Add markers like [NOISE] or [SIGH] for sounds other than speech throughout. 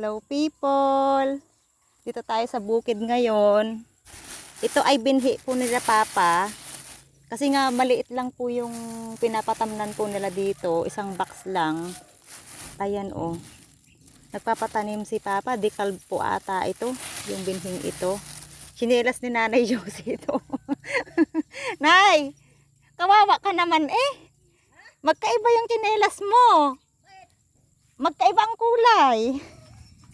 Hello people! Dito tayo sa bukid ngayon. Ito ay binhi po nila Papa. Kasi nga maliit lang po yung pinapatamnan po nila dito. Isang box lang. Ayan oh. Nagpapatanim si Papa. Decal po ata ito. Yung binhing ito. Chinelas ni Nanay [LAUGHS] Josie ito. [LAUGHS] Nay! Kawawa ka naman eh. Magkaiba yung chinelas mo. Magkaiba ang kulay.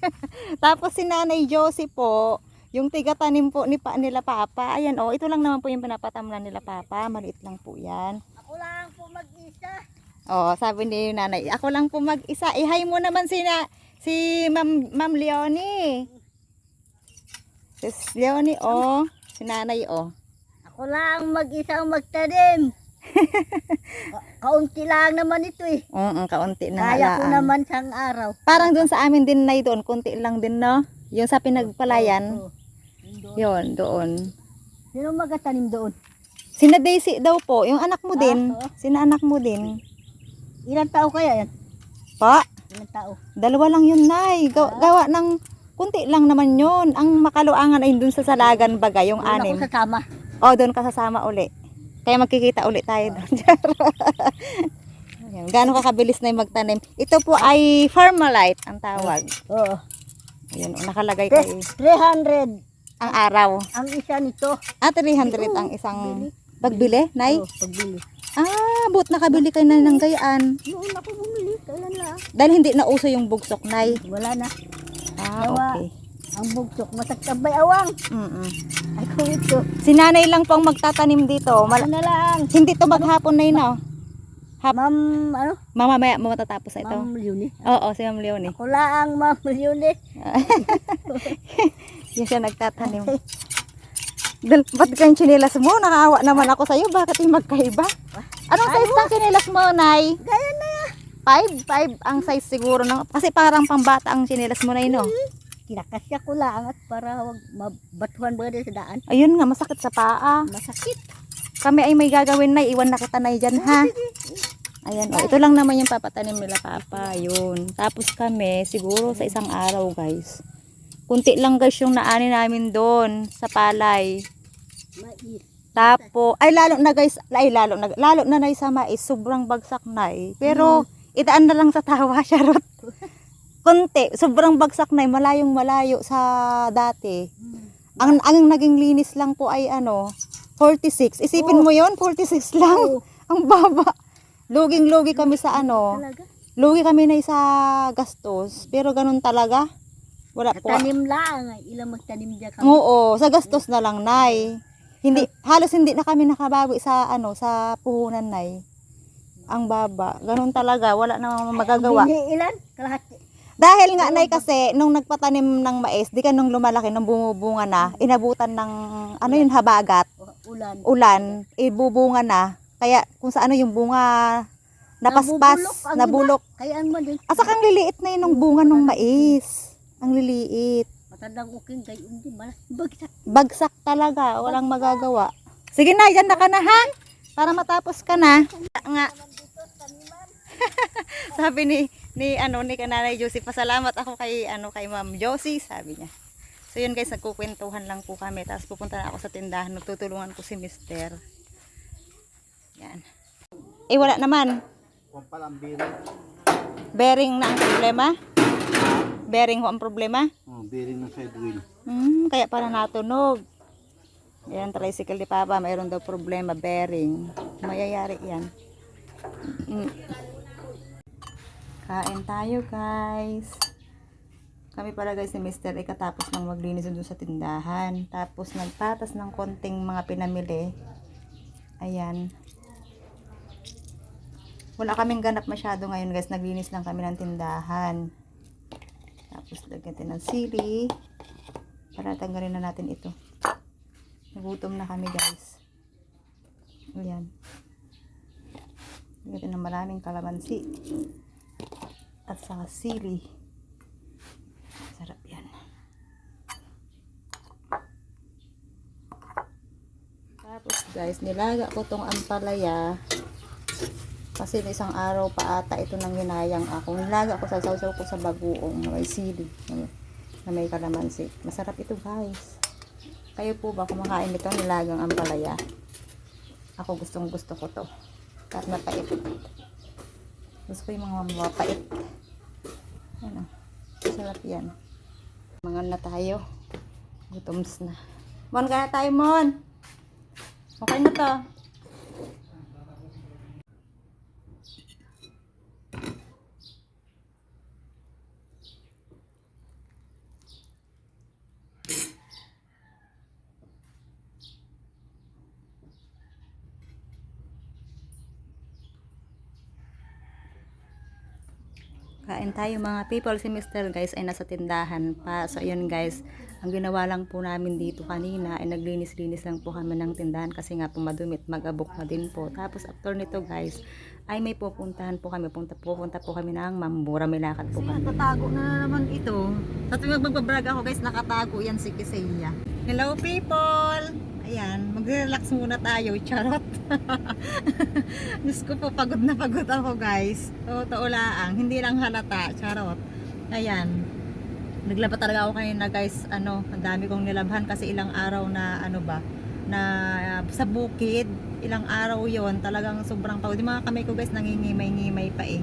[LAUGHS] Tapos si Nanay Josie po, yung tiga-tanim po ni pa, nila Papa. Ayan oh, ito lang naman po yung pinapatamnan nila Papa. Maliit lang po yan. Ako lang po mag-isa. Oh, sabi ni Nanay, ako lang po mag-isa. Ihay mo naman si na, si Ma'am Ma'am Leonie. Sis Leonie oh, si Nanay oh. Ako lang mag-isa magtanim. [LAUGHS] Ka- kaunti lang naman ito eh. Oo, kaunti na Kaya ko halaan. naman sang araw. Parang doon sa amin din na doon, kunti lang din no. Yung sa pinagpalayan. Yun doon. yon doon. Sino magatanim doon? Sina Daisy daw po, yung anak mo Ah, din. oo. Sina anak mo din. Ilan tao kaya yan? Pa, Ilan tao? dalawa lang yun, Nay. Gaw- gawa ng kunti lang naman yun. Ang makaluangan ay dun sa Salagan Baga, yung Doon anim. ako sasama. O, doon ka sasama uli. Kaya magkikita uli tayo doon. [LAUGHS] Ayan, Gaano kakabilis na yung magtanim. Ito po ay Farmalite ang tawag. Oo. Ayan, o, nakalagay Te- kay 300 ang araw. ang isa nito. Ah, 300 ang isang pagbili, Nay? Oo, pagbili. Ah, but nakabili kayo na ng gayaan. Noon ako bumili. Kailan lang? Dahil hindi na uso yung bugsok, Nay. Wala na. Ah, Gawa. okay. Ang bugsok. Masaktabay awang. Mm-mm. Ay kung ito. Si nanay lang po ang magtatanim dito. Mal- Ano lang. hindi to maghapon na yun? Hap- Ma'am, ano? Mamamaya mo matatapos na ito. Ma'am Leonie. Oo, si Ma'am Leonie. Ako lang, Ma'am Leonie. [LAUGHS] Yun siya nagtatanim. Dal, ba't kang chinelas mo? Nakaawa naman ako sa'yo. Bakit yung magkaiba? Anong size ng chinelas mo, Nay? Gaya na yan. Five? Five ang size siguro. Ng, kasi parang pambata ang chinelas mo, Nay, no? Kinakasya ko lang at para wag mabatuhan ba sa daan. Ayun nga, masakit sa paa. Masakit. Kami ay may gagawin na. Iwan na kita na dyan, ha? Ayan, oh, ito lang naman yung papatanim nila, Papa. Yun. Tapos kami, siguro sa isang araw, guys. Kunti lang, guys, yung naani namin doon sa palay. Mais. Tapo, ay lalo na guys, ay lalo na, lalo na na sa mais, sobrang bagsak na eh. Pero, idaan na lang sa tawa, [LAUGHS] charot. Kunti, sobrang bagsak na eh, malayong malayo sa dati. Ang, ang naging linis lang po ay ano, 46. Isipin mo yon 46 lang. Oo. [LAUGHS] Ang baba. Luging-lugi kami sa ano, Talaga. lugi kami na sa gastos. Pero ganun talaga. Wala po. Tanim lang. Ilang magtanim dyan kami. Oo, sa gastos na lang, Nay. Hindi, halos hindi na kami nakabawi sa, ano, sa puhunan, Nay. Ang baba. Ganun talaga. Wala namang magagawa. Bini ilan? Kalahati. Dahil nga, Nay, kasi, nung nagpatanim ng mais, di ka nung lumalaki, nung bumubunga na, inabutan ng, ano yun, habagat, Ulan. ulan, ibubunga na. Kaya, kung sa ano yung bunga, napaspas, ang nabulok. Kaya ano man din. Asa kang liliit na yun ng bunga ng mais. Ang liliit. Matandang uking kayo. Hindi. Bagsak. Bagsak talaga, walang magagawa. Sige na, dyan na ka na ha. Para matapos ka na. Nga. [LAUGHS] sabi ni ni ano ni Kananay Josie, pasalamat ako kay ano kay Ma'am Josie, sabi niya. So yun guys, nagkukwentuhan lang po kami. Tapos pupunta na ako sa tindahan, tutulungan ko si Mister. Yan. Eh wala naman. Bearing na ang problema? Bearing ho ang problema? Oh, bearing ng side wheel. Hmm, kaya pala natunog. Yan, tricycle ni Papa, mayroon daw problema, bearing. Mayayari yan. Mm. Kain tayo, guys. Kami pala guys ni Mr. ay katapos ng maglinis doon sa tindahan. Tapos nagpatas ng konting mga pinamili. Ayan. Wala kaming ganap masyado ngayon guys. Naglinis lang kami ng tindahan. Tapos lagyan natin ng sili. Para tanggalin na natin ito. Nagutom na kami guys. Ayan. Lagyan natin ng maraming kalamansi. At saka sili. Sarap yan. Tapos guys, nilaga ko tong ampalaya. Kasi isang araw pa ata ito nang hinayang ako. Nilaga ko sa sausaw ko sa bagoong na may sili, na may, kalamansi. Masarap ito guys. Kayo po ba kumakain nito nilagang ampalaya? Ako gustong gusto ko to. Kahit mapait. Gusto ko yung mga mapait. Ano? Masarap yan. Mga na tayo. Gutoms na. Mon, kaya tayo, Mon. Okay na to. Kain tayo mga people. Si Mr. guys ay nasa tindahan pa. So ayun guys, ang ginawa lang po namin dito kanina ay naglinis-linis lang po kami ng tindahan kasi nga po madumit, mag-abok na din po. Tapos after nito guys, ay may pupuntahan po kami. Punta, pupunta po kami ng Mambura. May lakad po kami. Nakatago na naman ito. Sa tuwing magbabrag ako guys, nakatago yan si Kisaya. Hello people! Ayan, mag-relax muna tayo, charot. [LAUGHS] Diyos ko po, pagod na pagod ako guys. Totoo laang, hindi lang halata, charot. Ayan, naglaba talaga ako kanina guys, ano, ang dami kong nilabhan kasi ilang araw na, ano ba, na uh, sa bukid, ilang araw yon talagang sobrang pagod. Yung mga kamay ko guys, nangingimay-ngimay pa eh.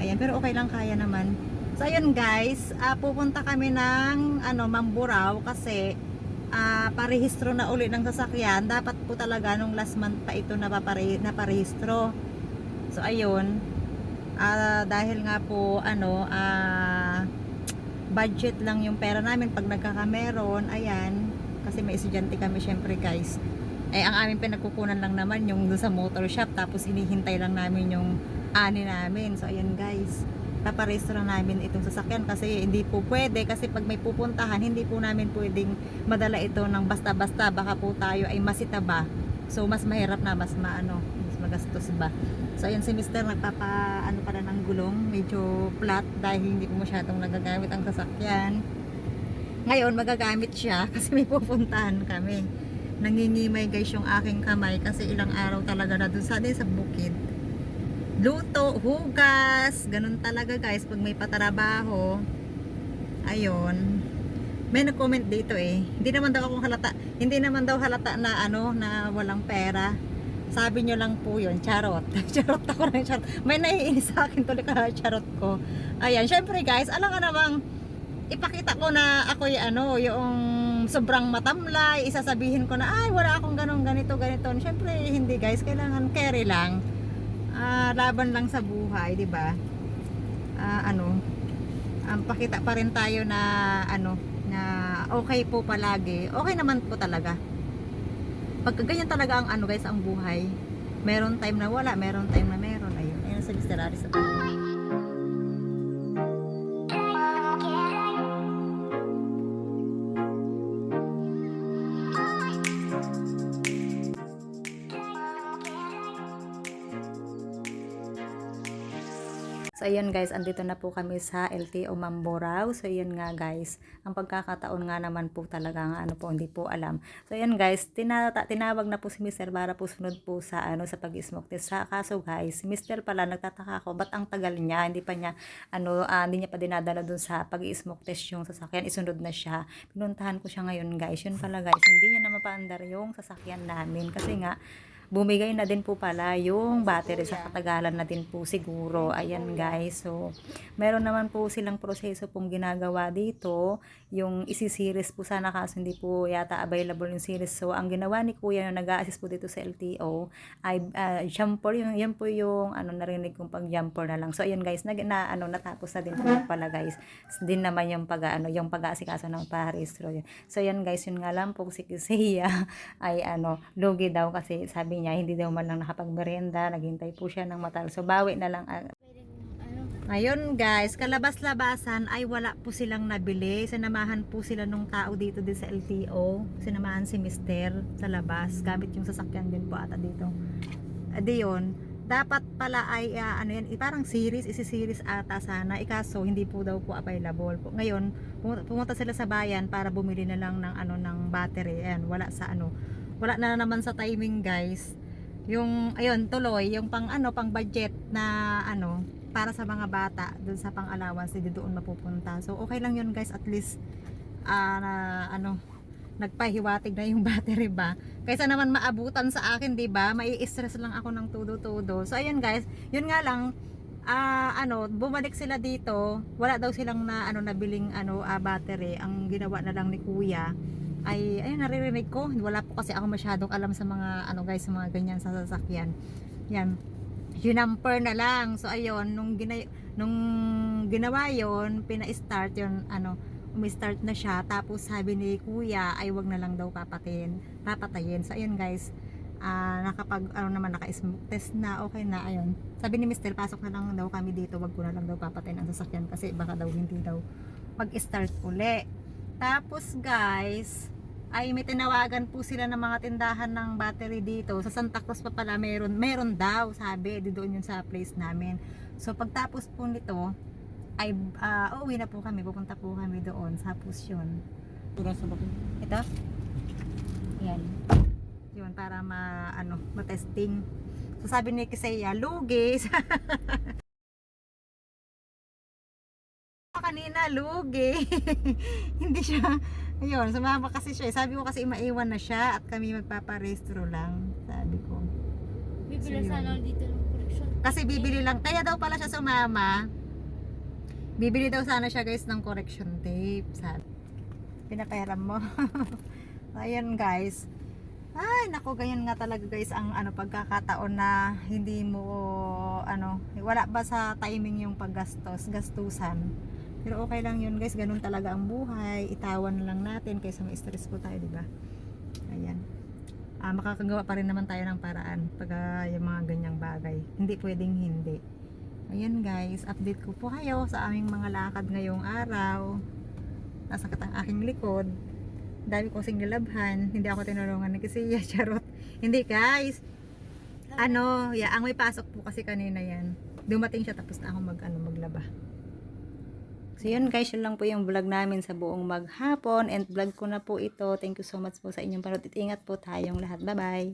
Ayan, pero okay lang, kaya naman. So ayun guys, ah, pupunta kami ng ano, Mamburao kasi ah parehistro na uli ng sasakyan, dapat po talaga nung last month pa ito napapare, naparehistro. So ayun, ah dahil nga po ano, ah budget lang yung pera namin pag nagkakameron, ayan, kasi may estudyante kami syempre guys. Eh ang aming pinagkukunan lang naman yung sa motor shop tapos inihintay lang namin yung ani namin. So ayun guys, paparehistro namin itong sasakyan kasi hindi po pwede kasi pag may pupuntahan hindi po namin pwedeng madala ito ng basta-basta. Baka po tayo ay masitaba so mas mahirap na mas maano mas magastos ba? So ayan si mister nagpapa ano para ng gulong. Medyo flat dahil hindi po masyadong nagagamit ang sasakyan. Ngayon magagamit siya [LAUGHS] kasi may pupuntahan kami. Nangingimay guys yung aking kamay kasi ilang araw talaga na dun sa din sa bukid luto, hugas, ganun talaga guys pag may patrabaho. Ayun. May nag-comment dito eh. Hindi naman daw ako halata, hindi naman daw halata na ano na walang pera. Sabi nyo lang po yun, charot. [LAUGHS] charot ako ng charot. May naiinis sa akin tuloy ka charot ko. Ayan, syempre guys, alam ka namang ipakita ko na ako yung ano, yung sobrang matamlay, isasabihin ko na ay wala akong ganong ganito ganito. Syempre hindi guys, kailangan carry lang ah, laban lang sa buhay, 'di ba? Ah, ano, ang pakita pa rin tayo na ano, na okay po palagi. Okay naman po talaga. Pagka ganyan talaga ang ano guys, ang buhay. Meron time na wala, meron time na meron. Ayun, ayun sa Mr. Aris guys, andito na po kami sa LTO Mamborao. So ayun nga guys, ang pagkakataon nga naman po talaga nga ano po, hindi po alam. So ayun guys, tinata- tinawag na po si Mr. para po sunod po sa ano sa pag-smoke test. Sa kaso guys, si Mr. pala nagtataka ako, ba't ang tagal niya? Hindi pa niya ano, ah, hindi niya pa dinadala dun sa pag-smoke test yung sasakyan. Isunod na siya. Pinuntahan ko siya ngayon guys. Yun pala guys, hindi niya na mapaandar yung sasakyan namin kasi nga bumigay na din po pala yung battery sa katagalan na din po siguro. Ayan guys. So, meron naman po silang proseso pong ginagawa dito. Yung isi-series po sana kaso hindi po yata available yung series. So, ang ginawa ni Kuya na nag-assist po dito sa LTO ay uh, jumper. Yung, yan po yung ano, narinig kong pag jumper na lang. So, ayan guys. Na, na, ano, natapos na din po pala guys. Din naman yung pag, ano, yung pag-aasikaso ng parehistro. So, ayan guys. Yun nga lang po si Kuya [LAUGHS] ay ano, lugi daw kasi sabi niya hindi daw man lang nakapagmerienda, naghintay po siya ng matal. So bawi na lang. ah. Ayun guys, kalabas-labasan ay wala po silang nabili. Sinamahan po sila nung tao dito din sa LTO. Sinamahan si Mister sa labas. Gamit yung sasakyan din po ata dito. Adi yun, dapat pala ay ah, ano yan, eh, parang series, isi-series ata sana. Ikaso hindi po daw po available. Po. Ngayon, pumunta sila sa bayan para bumili na lang ng ano ng battery. Ayan, wala sa ano. Wala na naman sa timing, guys. yung ayun tuloy. Yung pang ano pang budget na ano para sa mga bata dun sa pang allowance hindi doon mapupunta. So okay lang yun guys. At least ah, na ano nagpahiwatig na yung [LAUGHS] battery ba? Kaysa naman maabutan sa akin 'di ba? Mai-stress lang ako ng todo-todo. So ayun guys. Yun nga lang ah ano bumalik sila dito. Wala daw silang na ano nabiling ano ah, battery. Ang ginawa na lang ni kuya ay ayun naririnig ko. Wala po kasi ako masyadong alam sa mga ano guys sa mga ganyan sa sasakyan. Yan. Hinamper na lang. So ayun nung ginay nung ginawa yon pina-start yon ano umi-start na siya. Tapos sabi ni kuya ay wag na lang daw papatin papatayin. So ayun guys. Ah nakapag ano naman naka-smoke test na okay na ayun. Sabi ni Mr. pasok na lang daw kami dito wag ko na lang daw papatayin ang sasakyan kasi baka daw hindi daw mag-start uli. Tapos guys ay may tinawagan po sila ng mga tindahan ng battery dito. Sa Santa Cruz pa pala meron meron daw sabi di doon yun sa place namin. So pagtapos po nito ay ah, uuwi na po kami pupunta po kami doon sa Pusyon ito yan yun para ma ano matesting. So sabi ni Kisaya lugi [LAUGHS] kanina lugi [LAUGHS] hindi siya ayun sumama kasi siya sabi ko kasi maiwan na siya at kami magpaparestro lang sabi ko. Bibili So, sana dito ng correction. kasi bibili lang kaya daw pala siya sumama. Bibili daw sana siya guys ng correction tape sabi. Pinapahiram mo. [LAUGHS] Ayan guys. Ay nako ganyan nga talaga guys ang ano pagkakataon na hindi mo ano wala ba sa timing yung paggastos gastusan pero okay lang yun guys. Ganun talaga ang buhay. Itawan lang natin kaysa ma-stress po tayo di ba? Ayan. Ah, makakagawa pa rin naman tayo ng paraan pag ah, yung mga ganyang bagay. Hindi pwedeng hindi. Ayan guys. Update ko po kayo sa aming mga lakad ngayong araw. Nasa katang aking likod. Dami ko kasing nilabhan. Hindi ako tinulungan ni Kisiya [LAUGHS] charot. Hindi guys. Ano yeah, ang may pasok po kasi kanina yan. Dumating siya tapos na ako mag ano maglaba So yun guys, yun lang po yung vlog namin sa buong maghapon and vlog ko na po ito. Thank you so much po sa inyong panood. Ingat po tayong lahat. Bye bye.